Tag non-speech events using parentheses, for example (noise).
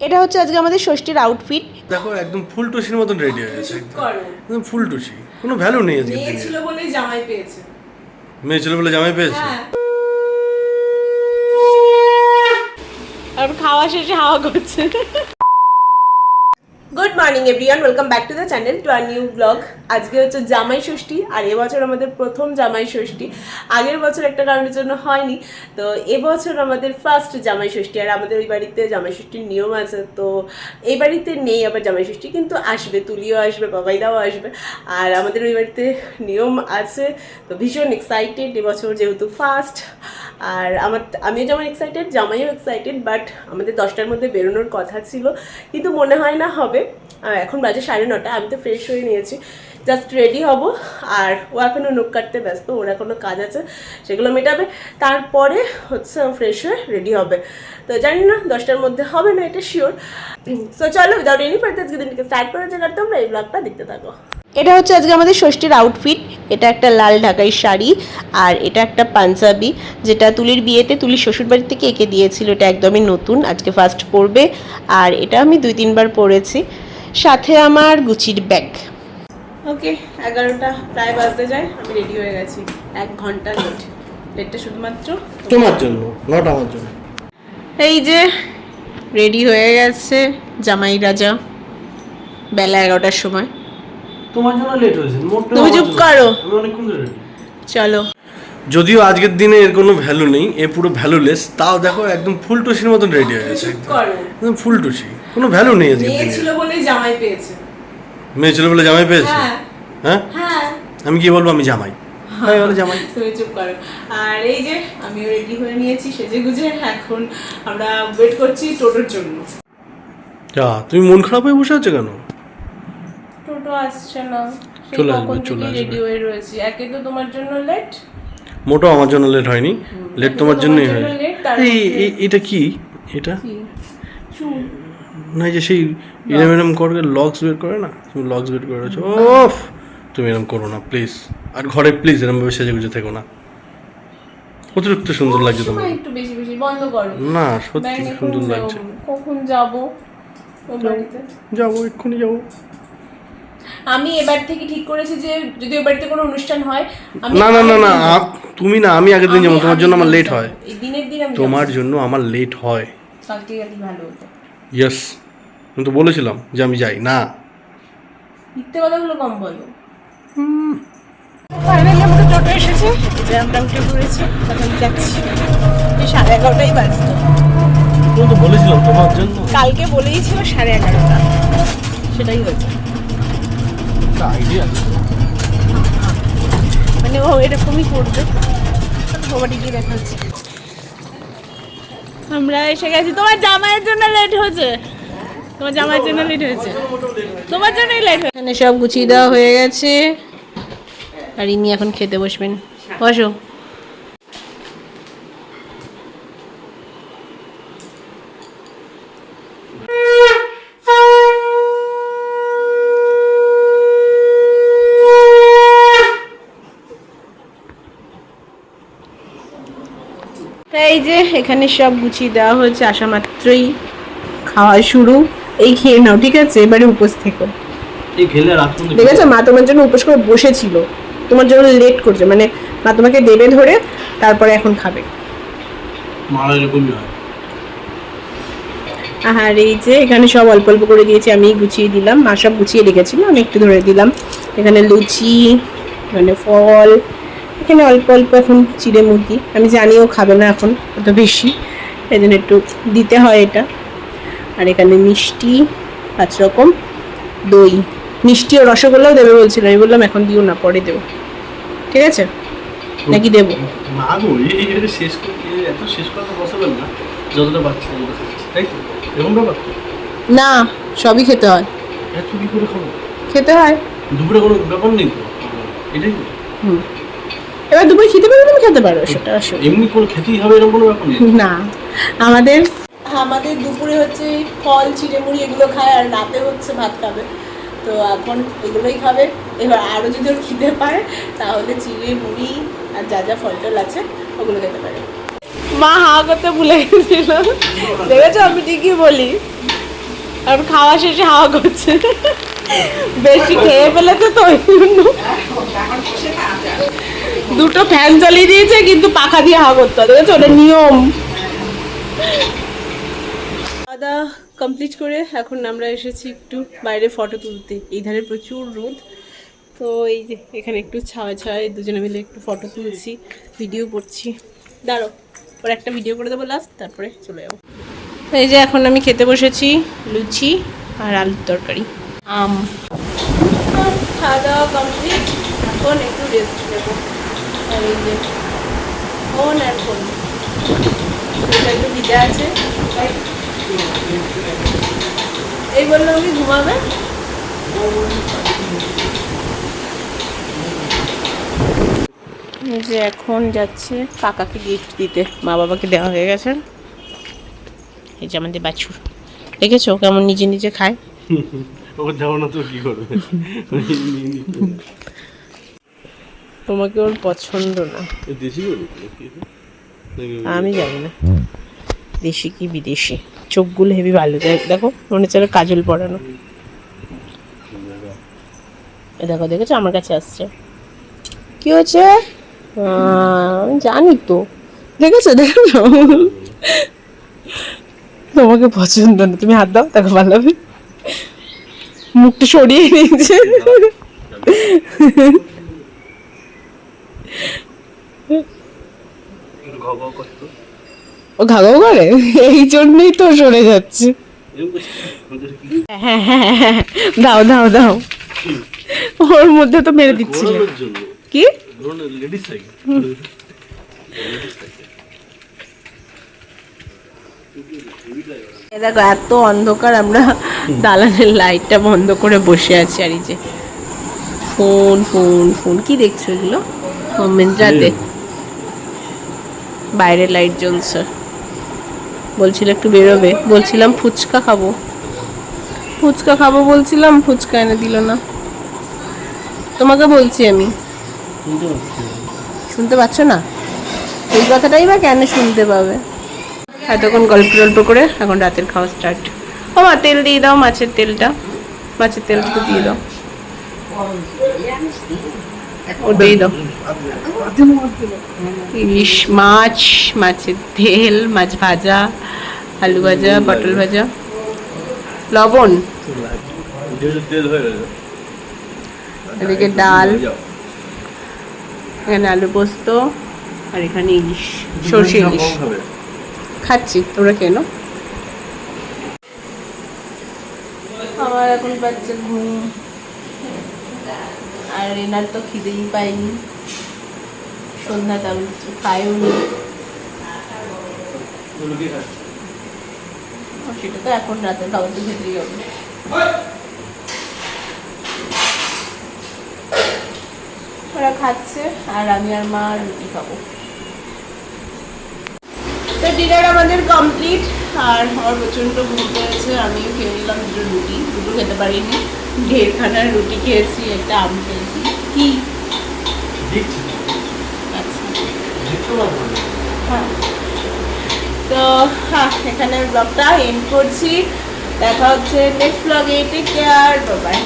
এটা হচ্ছে আজকে আমাদের ষষ্ঠীর আউটফিট দেখো একদম ফুল টুসির মতন রেডি হয়ে গেছে একদম। ফুল টুসি। কোনো ভ্যালু নেই আজকে মেয়ে ছিল বলে জামাই পেয়েছে। মেয়ে ছিল বলে জামাই পেয়েছে? হ্যাঁ। আর খাওয়া শেষে হাওয়া করছে। Good morning everyone welcome back to the channel to our new blog আজকে হচ্ছে জামাই ষষ্ঠী, আর এবছর আমাদের প্রথম জামাই ষষ্ঠী। আগের বছর একটা কারণের জন্য হয়নি, তো এবছর আমাদের ফার্স্ট জামাই ষষ্ঠী, আর আমাদের ওই বাড়িতে জামাই ষষ্ঠীর নিয়ম আছে, তো এই বাড়িতে নেই আবার জামাই ষষ্ঠী, কিন্তু আসবে, তুলিও আসবে বাবাইদাও আসবে। আর আমাদের ওই বাড়িতে নিয়ম আছে, তো ভীষণ এক্সাইটেড এবছর যেহেতু ফার্স্ট আর আমার আমিও যেমন এক্সাইটেড জামাইও এক্সাইটেড বাট আমাদের দশটার মধ্যে বেরোনোর কথা ছিল, কিন্তু মনে হয় না হবে। এখন বাজে সাড়ে নটা, আমি তো ফ্রেশ হয়ে নিয়েছি। জাস্ট রেডি হব। আর ও এখনও নখ কাটতে ব্যস্ত, ওর এখনও কাজ আছে, সেগুলো মেটাবে। তারপরে হচ্ছে ফ্রেশ হয়ে রেডি হবে। তো জানি না, দশটার মধ্যে হবে না এটা শিওর সো চলো উইদাউট এনি ফার্দার আজকে দিনকে স্টার্ট করা যাক তোমরা এই ব্লগটা দেখতে থাকো। এটা হচ্ছে আজকে আমাদের ষষ্ঠীর আউটফিট এটা একটা লাল ঢাকাই শাড়ি, আর এটা একটা পাঞ্জাবি, যেটা তুলির বিয়েতে তুলির শ্বশুরবাড়ি থেকে এঁকে দিয়েছিল। এটা একদমই নতুন, আজকে ফার্স্ট পরবে। আর এটা আমি দুই তিনবার পরেছি। সাথে আমার গুচির ব্যাগ ওকে এগারোটা প্রায় বাজতে যায় আমি রেডি হয়ে গেছি। এক ঘণ্টা লেট লেটটা শুধুমাত্র? তোমার জন্য নট আমার জন্য। এই যে রেডি হয়ে গেছে জামাই রাজা বেলা এগারোটার সময়। তোমার জন্য লেট হয়েছে তুমি চুপ করো। আমি অনেকক্ষণ ধরে চলো। যদিও আজকের দিনে এর কোনো ভ্যালু নেই এ পুরো ভ্যালুলেস তাও দেখো একদম ফুল টুসির মতন রেডি হয়ে গেছে। একদম। ফুল টুসি কোনো ভ্যালু নেই আজকের মেয়ে ছিল বলেই জামাই পেয়েছে। মেয়ে ছেলে বলে জামাই পেয়েছে? হ্যাঁ। হ্যাঁ? হ্যাঁ। আমি কি বলব? আমি জামাই। আমি বলে জামাই। তুমি চুপ করো। আর এই যে আমিও রেডি হয়ে নিয়েছি সেজে গুজে এখন আমরা ওয়েট করছি টোটোর জন্য। যা তুমি মন খারাপ হয়ে বসে আছো কেন? টোটো আসছে না। চলে আসবে, চলে আসবে। রেডি হয়ে রয়েছি। একে তো তোমার জন্য লেট মোটো আমার জন্য লেট হয়নি। লেট তোমার জন্যই হয়। এই এটা কি? এটা? না যে সেই এরম এরম করে লগস বের করে না? তুমি লগস বের করে রয়েছো ওফ! তুমি এরম করো না প্লিজ আর ঘরে প্লিজ এরম ভাবে সেজে গুজে থেকো না। অতিরিক্ত সুন্দর লাগছে তোমার। একটু বেশি বেশি বন্ধ করো। না সত্যি সুন্দর লাগছে। কখন যাব যাব। এক্ষুনি যাব। আমি এবার থেকে ঠিক করেছি যে যদি ওই বাড়িতে কোনো অনুষ্ঠান হয় না না না না আগের দিন তুমি না আমি আগের দিন যাব তোমার জন্য আমার লেট হয়। দিনের দিন তোমার জন্য আমার লেট হয়। যাব। কালকে গেলে ভালো হতো ইয়েস আমি তো বলেছিলাম যে আমি যাই না। মিথ্যে কথাগুলো কম বলো। ফাইনালি আমাদের টোটো এসেছে যে আমরা উঠে পড়েছি এখন যাচ্ছি। এই সাড়ে এগারোটাই বাজতো তো বলেছিলাম তোমার জন্য। কালকে বলেই ছিল সাড়ে এগারোটা। সেটাই হয়েছে। আইডিয়া মানে ও এরকমই করবে। সবারই গিয়ে দেখা হচ্ছে আমরা এসে গেছি। তোমার জামাইয়ের জন্য লেট হয়েছে। তোমার জামাইয়ের জন্য লেট হয়েছে। তোমার জন্যই লেট হয়েছে। সব গুছিয়ে দেওয়া হয়ে গেছে। আর ইনি এখন খেতে বসবেন। বসো। তাই যে এখানে সব গুছিয়ে দেওয়া হয়েছে আসা মাত্রই খাওয়া শুরু। এই খেয়ে নাও ঠিক আছে? এবারে উপোস থেকো। খেলে রাখুন মা তোমার জন্য উপোস করে বসেছিল। তোমার জন্য লেট করছে। মানে মা তোমাকে দেবে ধরে তারপরে এখন খাবে। মারা এরকমই হয়। আর এই যে এখানে সব অল্প অল্প করে দিয়েছি আমি গুছিয়ে দিলাম। মা সব গুছিয়ে রেখেছিল আমি একটু ধরে দিলাম। এখানে লুচি এখানে ফল এখানে অল্প অল্প এখন চিড়ে মুরগি। আমি জানিও খাবে না এখন অত বেশি। এই জন্য একটু দিতে হয় এটা। আর এখানে মিষ্টি পাঁচ রকম। দই। মিষ্টি ও রসগোল্লাও দেবে বলছিল। আমি বললাম এখন দিও না পরে দেবো। ঠিক আছে? নাকি দেবো? না গো শেষ এত শেষ করা পসিবল না। যতটা পাচ্ছি তাই তো? এরকম ব্যাপার না সবই খেতে হয়। এত কি করে খাব? খেতে হয়। দুপুরে কোনো ব্যাপার নেই তো? এটাই হুম। এবার দুপুরে খেতে পারো তুমি খেতে পারো সেটা আসলে। এমনি কোনো খেতেই হবে এরকম কোনো ব্যাপার না। আমাদের? আমাদের দুপুরে হচ্ছে ফল চিড়ে মুড়ি এগুলো খায় আর রাতে হচ্ছে ভাত খাবে। তো এখন এগুলোই খাবে। এবার আরও যদি ওর খিদে পায় তাহলে চিড়ে মুড়ি আর যা যা ফল টল আছে ওগুলো খেতে পারে। মা হাওয়া করতে ভুলে গেছিল। দেখেছ? আমি ঠিকই বলি। আর খাওয়া শেষে হাওয়া করছে। বেশি খেয়ে ফেলেছে তো ওই জন্য। দুটো ফ্যান চালিয়ে দিয়েছে, কিন্তু পাখা দিয়ে হাওয়া করতে হবে, দেখেছ? ওটা নিয়ম। খাওয়া কমপ্লিট করে এখন আমরা এসেছি একটু বাইরে ফটো তুলতে। এই ধারে প্রচুর রোদ। তো এই যে, এখানে একটু ছাওয়া ছায় দুজনে মিলে একটু ফটো তুলছি ভিডিও করছি। দাঁড়ো ওর একটা ভিডিও করে দেবো লাস্ট তারপরে চলে যাব। এই যে এখন আমি খেতে বসেছি, লুচি আর আলুর তরকারি। আম। খাওয়া দাওয়া কমপ্লিট এখন একটু রেস্ট নেব। আর এই যে ফোন আর ফোন এটা একটু ভিজে আছে। এই বলল আমি ঘুমাবে? যে এখন যাচ্ছে কাকাকে গিফট দিতে। মা বাবাকে দেওয়া হয়ে গেছে। এই যে আমাদের বাছুর। দেখেছ কেমন নিজে নিজে খায়? ও যাব না তো কি করবে? (laughs) তোমাকে ওর পছন্দ না। আমি জানি না। দেশি কি বিদেশি? চোখগুলো হেভি ভালো দেখ- মনে হচ্ছে কাজল পরানো। দেখো দেখেছ? আমার কাছে আসছে। কি হয়েছে? জানি তো। দেখেছ? দেখেছ? তোমাকে পছন্দ না। তুমি হাত দাও দেখো ভালো হবে। মুখটা সরিয়ে নিয়েছে। ও ঘাগাও করে? এই জন্যই তো সরে যাচ্ছে। হ্যাঁ হ্যাঁ হ্যাঁ, দাও দাও দাও। ওর মধ্যে তো মেরে দিচ্ছিল কি? দেখো এত অন্ধকার আমরা দালানের লাইটটা বন্ধ করে বসে আছি আর এই যে। Phone phone phone. কি দেখছ এগুলো? বাইরে লাইট জ্বলছে। বলছিল একটু বেরোবে। বলছিলাম ফুচকা খাব। ফুচকা খাব বলছিলাম ফুচকা এনে দিল না। তোমাকে বলছি আমি। শুনতে পাচ্ছ না। এই কথাটাই বা কেন শুনতে পাবে? এতক্ষণ গল্প গল্প করে এখন রাতের খাওয়া স্টার্ট ও মা তেল দিয়ে দাও মাছের তেলটা। মাছের তেলটা দিয়ে দাও। দাও ইলিশ মাছ মাছের তেল মাছ ভাজা আলু ভাজা পটল ভাজা। লবণ। হয়ে এদিকে ডাল। এখানে আলু পোস্ত আর এখানে ইলিশ সর্ষে ইলিশ। খাচ্ছি তোমরা কেন আমার এখন বাচ্চা ঘুম। আর এনার তো খিদেই পায়নি সন্ধ্যা তেমন কিছু খায়ও নি সেটা তো এখন রাতে খাবার তো খেতেই হবে। ওরা খাচ্ছে আর আমি আর মা রুটি খাব। তো ডিনার আমাদের কমপ্লিট আর আমার প্রচণ্ড ঘুম পেয়েছে আমিও খেয়ে নিলাম দুটো রুটি। দুটো খেতে পারিনি। ঢেরখানা রুটি খেয়েছি একটা আম খেয়েছি। কি? আচ্ছা। হ্যাঁ। তো হ্যাঁ এখানে ব্লগটা এন্ড করছি। দেখা হচ্ছে নেক্সট ব্লগে টেক কেয়ার বাই